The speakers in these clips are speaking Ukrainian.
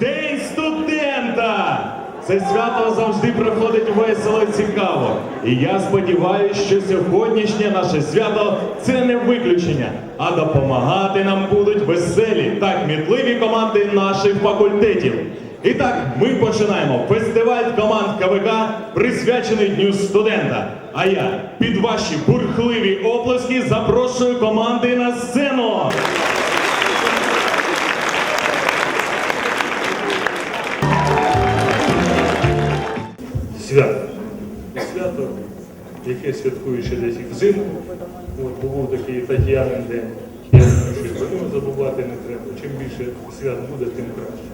День студента! Це свято завжди проходить весело і цікаво. І я сподіваюся, що сьогоднішнє наше свято це не виключення, а допомагати нам будуть веселі та кмітливі команди наших факультетів. І так, ми починаємо фестиваль команд КВК, присвячений Дню студента. А я під ваші бурхливі оплески запрошую команди на сцену. Свято. Свято, яке святкує ще десь і взимку. От, був такий Тетянин день. Я про нього забувати не треба. Чим більше свят буде, тим краще.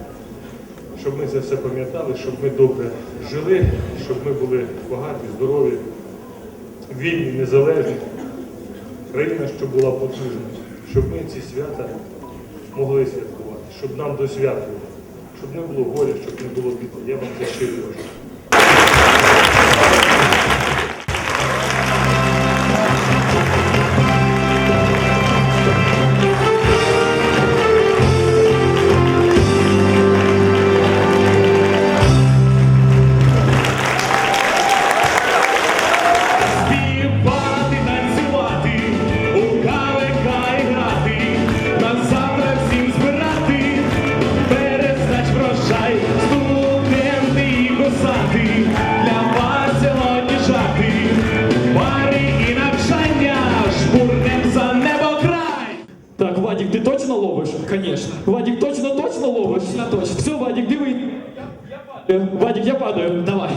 Щоб ми це все пам'ятали, щоб ми добре жили, щоб ми були багаті, здорові, вільні, незалежні. Країна, щоб була потужна, щоб ми ці свята могли святкувати, щоб нам досвятували, щоб не було горя, щоб не було біди. Я вам це щиро Вадик, я падаю. Давай.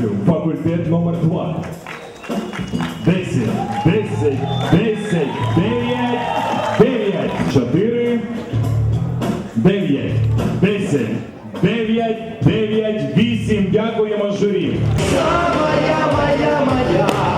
All факультет номер 2. 10, 10, 10, 9, 9, 4, 9, 10, 9, 9, 8. Дякуємо журі. Самая моя моя, самая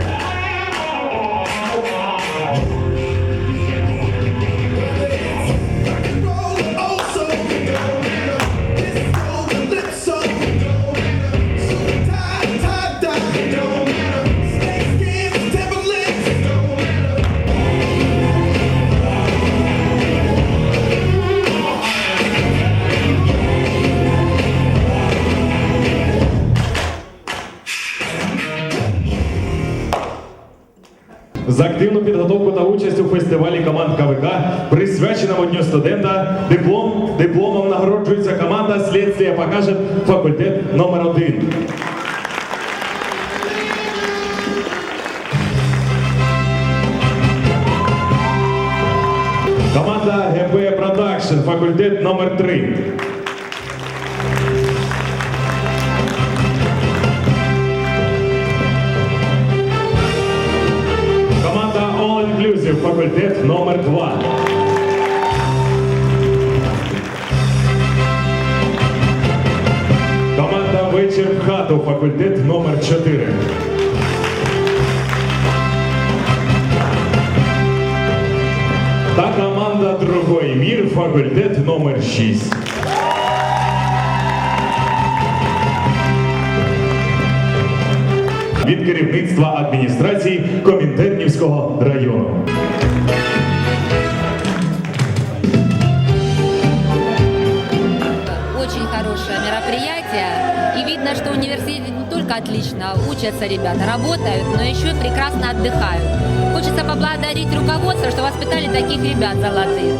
За активну підготовку та участь у фестивалі команд КВК, присвяченому Дню студента, диплом, дипломом нагороджується команда «Слідствие покаже факультет номер 1 Команда ГП Продакшн, факультет номер 3 All факультет номер 2 Команда Вечір в хату, факультет номер 4 Та команда Другой мір, факультет номер 6 Від керівництва адміністрації Комінтернівського району. Очень хорошее мероприятие. И видно, что в университете не только отлично учатся ребята, работают, но еще и прекрасно отдыхают. Хочется поблагодарить руководство, что воспитали таких ребят золотых.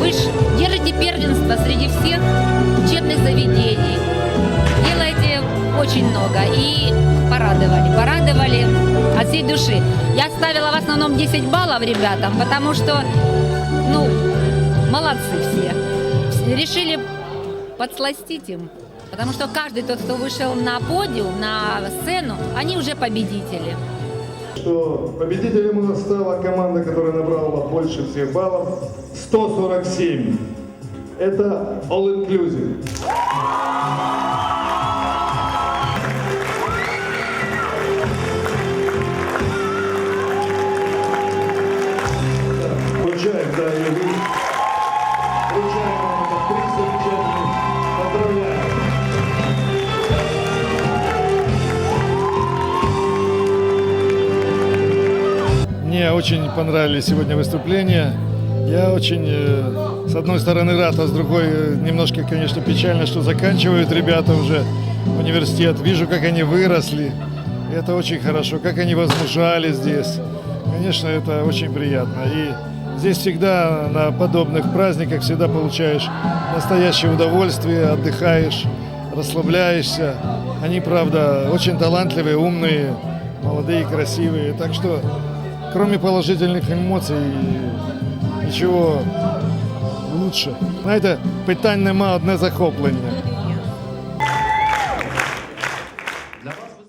Вы ж держите первенство среди всех учебных заведений. Очень много. И порадовали, порадовали от всей души. Я ставила в основном 10 баллов ребятам, потому что, ну, молодцы все. Решили подсластить им. Потому что каждый тот, кто вышел на подиум, на сцену, они уже победители. что победителем у нас стала команда, которая набрала больше всех баллов, 147. Это All Inclusive. Очень понравились сегодня выступления. Я очень, э, с одной стороны, рад, а с другой э, немножко, конечно, печально, что заканчивают ребята уже университет. Вижу, как они выросли. Это очень хорошо, как они возмужали здесь. Конечно, это очень приятно. И здесь всегда на подобных праздниках всегда получаешь настоящее удовольствие, отдыхаешь, расслабляешься. Они, правда, очень талантливые, умные, молодые, красивые. Так что кроме положительних емоцій, нічого лучше. Знаєте, питань нема одне захоплення.